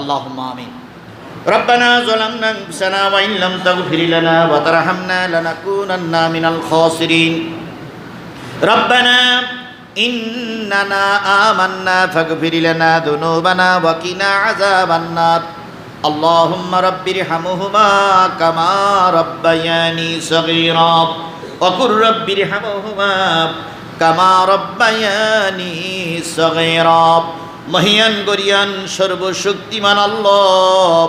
আল্লাহ আমিন ربنا ظلمنا انفسنا وان لم تغفر لنا وترحمنا لنكونن من الخاسرين ربنا اننا آمنا فاغفر لنا ذنوبنا وقنا عذاب النار اللهم رب ارحمهما كما ربياني صغيرا وقل رب ارحمهما كما ربياني صغيرا মহিয়ান গরিয়ান সর্বশক্তিমান আল্লাহ।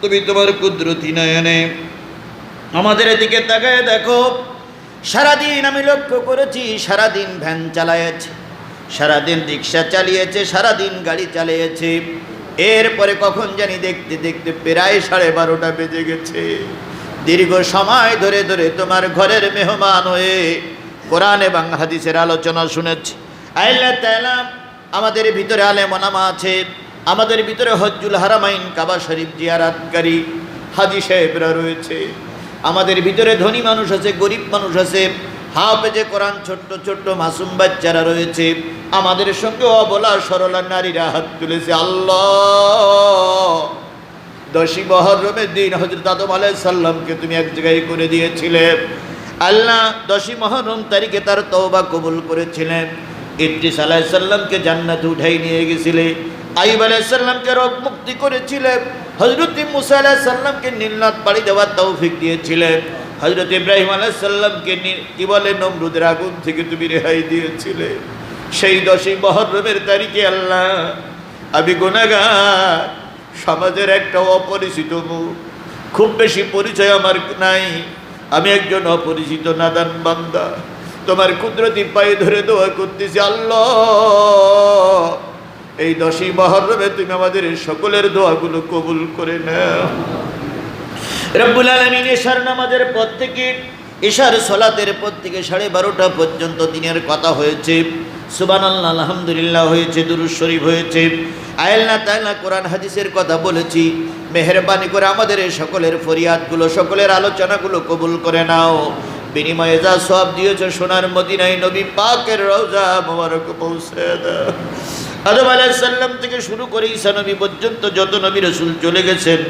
তুমি তোমার কুদরতি নয়নে আমাদের দিকে তাকায় দেখো, সারাদিন আমি লক্ষ্য করেছি, সারাদিন ভ্যান চালাইছে সারাদিন রিক্সা চালিয়েছে, সারাদিন গাড়ি চালিয়েছে। এরপরে কখন জানি দেখতে দেখতে প্রায় সাড়ে বারোটা বেজে গেছে। দীর্ঘ সময় ধরে ধরে তোমার ঘরের মেহমান হয়ে কোরআন এবং হাদিসের আলোচনা শুনেছি। আল্লাহ তাআলা আমাদের ভিতরে আলেমনামা আছে। আমাদের ভিতরে হজ্জুল হারামাইন, কাবা শরীফ জিয়ারাতকারী হাজি সাহেবরা রয়েছে। আমাদের ভিতরে ধনী মানুষ আছে, গরিব মানুষ আছে, হাফেজে কোরআন ছোট্ট ছোট্ট মাসুম বাচ্চারা রয়েছে। আমাদের সঙ্গে অবলা সরলা নারীরা হাত তুলেছে। আল্লাহ! দশী মহরমের দিন হজরত আদম আলাই সাল্লামকে তুমি এক জায়গায় করে দিয়েছিলে। আল্লাহ দশী মহরম তারিখে তার তওবা কবুল করেছিলেন। ইদ্রিস আলাহ সাল্লামকে জান্নাতে উঠাই নিয়ে গেছিলে। আইব আলাহ সাল্লামকে রোগ মুক্তি করেছিলেন হজরত মুসা আলাহ সাল্লামকে নীলনাথ পাড়ি দেওয়ার তৌফিক দিয়েছিলেন হজরত ইব্রাহিম আলাহ সাল্লামকে নি- কি বলে? নমরুদের আগুন থেকে তুমি রেহাই দিয়েছিলে। সেই দশই মহরমের তারিখে আল্লাহ, আমি গুণাগার সমাজের একটা অপরিচিত মুখ। খুব বেশি পরিচয় আমার নাই। আমি একজন অপরিচিত নাদান বান্দা। তোমার কুদরতি পায়ে ধরে দোয়া করতেছি, আল্লাহ। এই দশই মহরমে তুমি আমাদের সকলের দোয়াগুলো কবুল করে নাও। আলমিন এশার নামাজের পর থেকে এশার সলাতের পর থেকে সাড়ে বারোটা পর্যন্ত দিনের কথা হয়েছে। সুবান আল্লাহ আলহামদুলিল্লাহ হয়েছে দুরুজ শরীফ হয়েছে। আয়াল্লা তাল্লা কোরআন হাদিসের কথা বলেছি, মেহরবানি করে আমাদের সকলের ফরিয়াদগুলো, সকলের আলোচনাগুলো কবুল করে নাও। বিনিময়ে যা সব দিয়েছে সোনার মদিনায় নবী পাকের রওজা মোবারক পৌঁছে আদম আলাইসাল্লাম থেকে শুরু করে নবী পর্যন্ত যত নবী রসুল চলে গেছেন,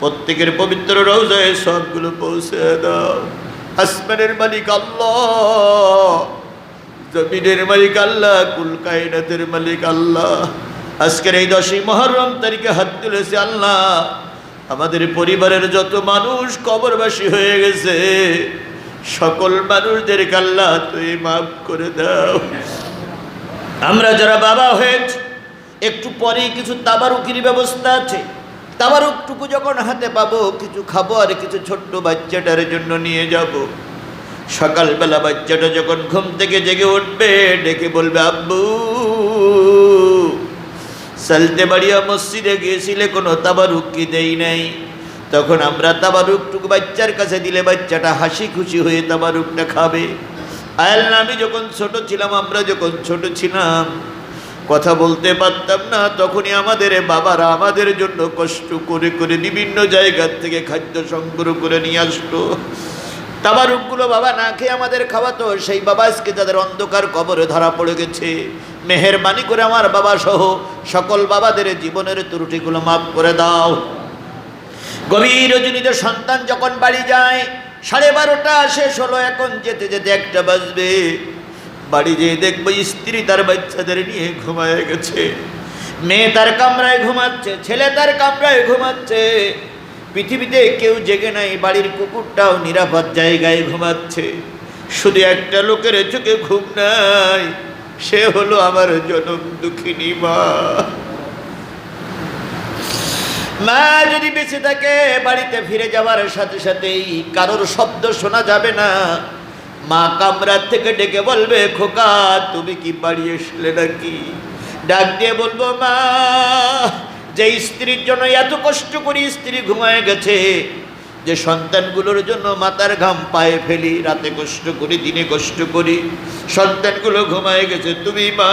প্রত্যেকের পবিত্র রৌজায় সবগুলো পৌঁছে দাও। আসমানের মালিক আল্লাহ, জমিনের মালিক আল্লাহ, কুল কায়নাতের মালিক আল্লাহ। আজকের এই দশই মহরম তারিখে হাত তুলেছে আল্লাহ। আমাদের পরিবারের যত মানুষ কবরবাসী হয়ে গেছে সকল মানুষদের আল্লাহ তুই মাফ করে দাও। আমরা যারা বাবা হয়েছে, একটু পরেই কিছু তাবারুকির ব্যবস্থা আছে। তাবারুকটুকু যখন হাতে পাবো, কিছু খাব আর কিছু ছোট্ট বাচ্চাটার জন্য নিয়ে যাব। সকালবেলা বাচ্চাটা যখন ঘুম থেকে জেগে উঠবে, ডেকে বলবে, আব্বু সালতে বাড়িয়া মসজিদে গিয়েছিলে, কোনো তাবারুক কি দেই নাই। তখন আমরা তাবারুকটুকু বাচ্চার কাছে দিলে বাচ্চাটা হাসি খুশি হয়ে তাবারুকটা খাবে। আয়াল্লা আমি যখন ছোট ছিলাম, আমরা যখন ছোট ছিলাম, কথা বলতে পারতাম না, তখনই আমাদের বাবারা আমাদের জন্য কষ্ট করে করে বিভিন্ন জায়গার থেকে খাদ্য সংগ্রহ করে নিয়ে আসতো তাবারুকগুলো বাবা না খেয়ে আমাদের খাওয়াতো, সেই বাবা আজকে তাদের অন্ধকার কবরে ধরা পড়ে গেছে। মেহেরবানি করে আমার বাবা সহ সকল বাবাদের জীবনের ত্রুটিগুলো মাফ করে দাও। গভীর রজনীতে সন্তান যখন বাড়ি যায়, সাড়ে বারোটা শেষ হলো, এখন যেতে যেতে একটা বাজবে। বাড়ি যেয়ে দেখব স্ত্রী তার বাচ্চাদের নিয়ে ঘুমায় গেছে। মেয়ে তার কামরায় ঘুমাচ্ছে, ছেলে তার কামরায় ঘুমাচ্ছে। পৃথিবীতে কেউ জেগে নাই, বাড়ির কুকুরটাও নিরাপদ জায়গায় ঘুমাচ্ছে। শুধু একটা লোকের চোখে ঘুম নাই, সে হলো আমার জনম দুঃখিনী মা। মা যদি বেঁচে থাকে, বাড়িতে ফিরে যাওয়ার সাথে সাথেই কারোর শব্দ শোনা যাবে না। মা কামরার থেকে ডেকে বলবে, খোকা, তুমি কি বাড়ি এসলে নাকি? ডাক দিয়ে বলব, মা যে স্ত্রীর জন্য এত কষ্ট করি স্ত্রী ঘুমায় গেছে, যে সন্তানগুলোর জন্য মাথার ঘাম পায়ে ফেলি, রাতে কষ্ট করি, দিনে কষ্ট করি, সন্তানগুলো ঘুমায় গেছে। তুমি মা,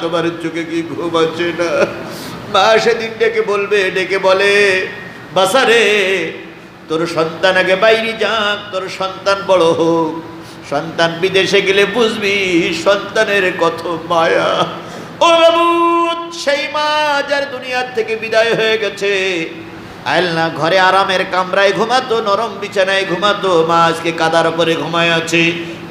তোমার চোখে কি ঘুম আছে না? মা সেদিন ডেকে বলবে, ডেকে বলে, বাসারে, তোর সন্তান আগে বাইরে যাক, তোর সন্তান বড় হোক, সন্তান বিদেশে গেলে বুঝবি সন্তানের কত মায়া। ও বাবু সেই মা যার দুনিয়ার থেকে বিদায় হয়ে গেছে। আল্লাহ ঘরে আরামের কামরায় ঘুমাতো, নরম বিছানায় ঘুমাতো, মা আজকে কাদার উপরে ঘুমায় আছে।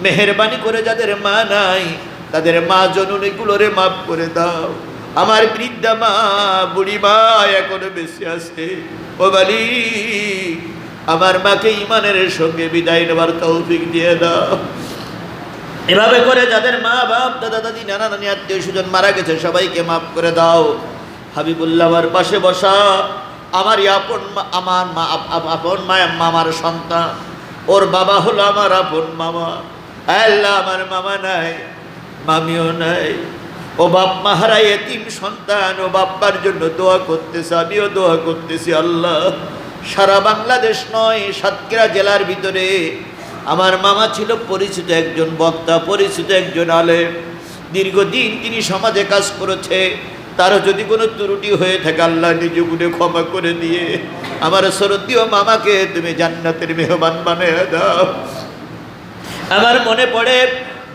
মেহরবানি করে যাদের মা নাই, তাদের মা জননীগুলোরে মাফ করে দাও। আমার বৃদ্ধা মা, বুড়ি মা, এখনও বেশি আছে। ও বালি, আমার মাকে ইমানের সঙ্গে বিদায় নেবার তৌফিক দিয়ে দাও। এভাবে করে যাদের মা বাপ, দাদা দাদি, নানা নানি, আত্মীয় স্বজন মারা গেছে, সবাইকে মাফ করে দাও। হাবিবুল্লাহ আমার পাশে বসা আমার আপন আমার মা, আপ- আপ- আপন মা, মামার সন্তান। ওর বাবা হলো আমার আপন মামা। আল্লাহ আমার মামা নাই, মামিও নাই। ও বাপ মাহারাই এতিম সন্তান, ও বাপ্পার জন্য দোয়া করতেছে, আমিও দোয়া করতেছি, আল্লাহ। সারা বাংলাদেশ নয়, সাতক্ষীরা জেলার ভিতরে আমার মামা ছিল পরিচিত একজন বক্তা, পরিচিত একজন আলেম। দীর্ঘদিন তিনি সমাজে কাজ করেছে, তারও যদি কোনো ত্রুটি হয়ে থাকে, আল্লাহ নিজ গুণে ক্ষমা করে দিয়ে আমার শরতীয় মামাকে তুমি জান্নাতের মেহমান বানিয়ে দাও। আমার মনে পড়ে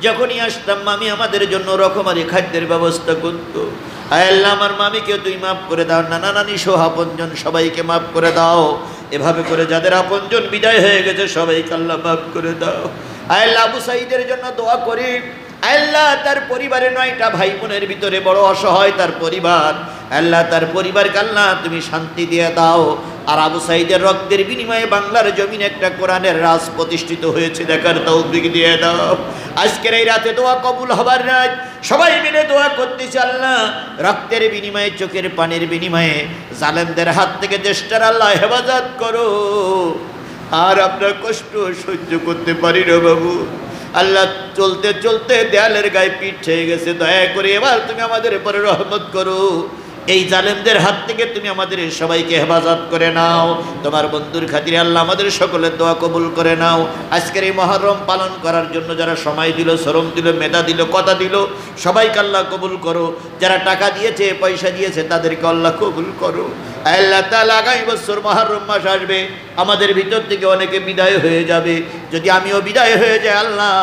যখনই আসতাম, মামি, আমাদের জন্য রকমারি খাদ্যের ব্যবস্থা করত। আল্লাহ, আমার মামিকে তুই মাফ করে দাও। নানা নানি সহ, আপনজন, সবাইকে মাফ করে দাও। এভাবে করে যাদের আপনজন বিদায় হয়ে গেছে, সবাইকে আল্লাহ মাফ করে দাও। আল্লাহ, আবু সাইদের জন্য দোয়া করি। আল্লাহ, তার পরিবারে নয়টা ভাই বোনের ভিতরে বড় অসহায় তার পরিবার। আল্লাহ, তার পরিবারকে আল্লাহ তুমি শান্তি দিয়ে দাও। আর আবু সাইদের রক্তের বিনিময়ে বাংলার জমিনে একটা কোরআনের রাজ প্রতিষ্ঠিত হয়েছে। দেখার তৌফিক দিয়ে দাও। আজকের এই রাতে দোয়া কবুল হবার রাত। সবাই মিলে দোয়া করতেছে আল্লাহ। রক্তের বিনিময়ে, চোখের পানির বিনিময়ে জালেমদের হাত থেকে দেশটার আল্লাহ হেফাজত করো। আর আপনার কষ্ট সহ্য করতে পারি না বাবু। আল্লাহ চলতে চলতে দেয়ালের গায়ে পিঠ ছেয়ে গেছে। দয়া করে এবার তুমি আমাদের উপরে রহমত করো। এই জালেমদের হাত থেকে তুমি আমাদের সবাইকে হেফাজত করে নাও। তোমার বন্ধুর খাতিরে আল্লাহ আমাদের সকলের দোয়া কবুল করে নাও। আজকের এই মহরম পালন করার জন্য যারা সময় দিল, শ্রম দিল, মেধা দিল, কথা দিল, সবাইকে আল্লাহ কবুল করো। যারা টাকা দিয়েছে, পয়সা দিয়েছে, তাদেরকে আল্লাহ কবুল করো। আল্লাহ তাআলা আগামী বছর মহরম মাস আসবে, আমাদের ভিতর থেকে অনেকে বিদায় হয়ে যাবে। যদি আমিও বিদায় হয়ে যাই, আল্লাহ,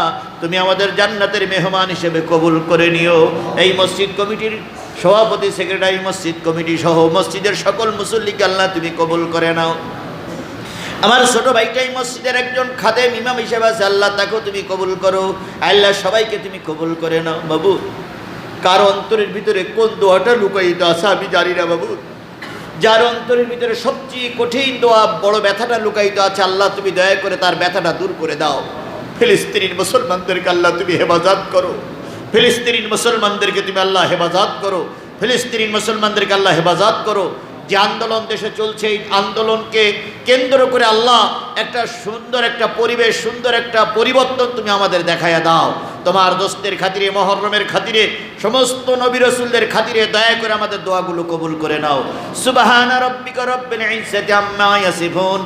তুমি আমাদের জান্নাতের মেহমান হিসেবে কবুল করে নিও। এই মসজিদ কমিটির সভাপতি, সেক্রেটারি, মসজিদ কমিটি সহ মসজিদের সকল মুসল্লিকে আল্লাহ তুমি কবুল করে নাও। আমার ছোট ভাইটাই মসজিদের একজন খাদেম ইমাম হিসেবে আছে, আল্লাহ তাকেও তুমি কবুল করো। আল্লাহ সবাইকে তুমি কবুল করে নাও, বাবু। কার অন্তরের ভিতরে কোন দোয়াটা লুকাইতে আছে আমি জানি না, বাবু। যার অন্তরের ভিতরে সবচেয়ে কঠিন দোয়া, বড় ব্যথাটা লুকাইতে আছে, আল্লাহ তুমি দয়া করে তার ব্যথাটা দূর করে দাও। ফিলিস্তিনির মুসলমানদেরকে আল্লাহ তুমি হেফাজত করো। ফিলিস্তিনির মুসলমানদেরকে তুমি আল্লাহ হেফাজত করো। ফিলিস্তিন মুসলমানদেরকে আল্লাহ হেফাজত করো। যে আন্দোলন দেশে চলছে, এই আন্দোলনকে কেন্দ্র করে আল্লাহ একটা সুন্দর একটা পরিবেশ, সুন্দর একটা পরিবর্তন তুমি আমাদের দেখাইয়া দাও। তোমার দোস্তের খাতিরে, মহরমের খাতিরে, সমস্ত নবী রসুলদের খাতিরে দয়া করে আমাদের দোয়াগুলো কবুল করে নাও। ইয়াসিফুন।